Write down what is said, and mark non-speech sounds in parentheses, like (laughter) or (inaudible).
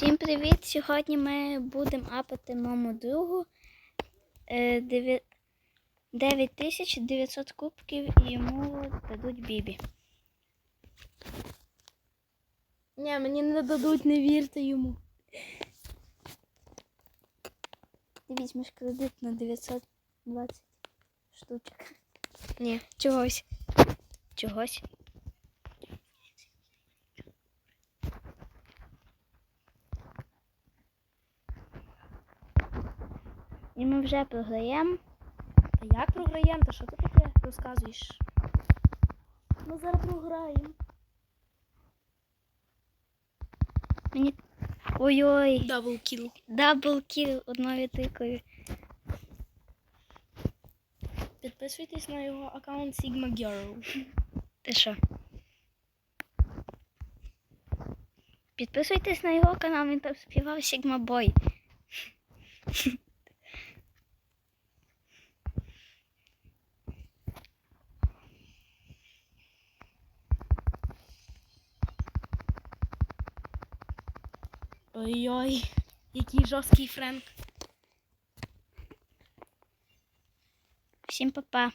Всім привіт! Сьогодні ми будемо апати моєму другу е, дев'я- 9900 кубків і йому дадуть бібі. Ні, мені не дадуть, не вірте йому. Ти візьмеш кредит на 920 штучок. Ні. Чогось. Чогось. І ми вже програємо. Та як програємо? Та що ти таке розказуєш? Ми зараз програємо. Мені. Ой-ой, Дабл кіл. дабл кіл одною тикою. Підписуйтесь на його аккаунт Sigma Girl. (laughs) Ти що? Підписуйтесь на його канал, він там співав Sigma Boy. (laughs) Ой-ой, який жорсткий Френк. Всім па-па.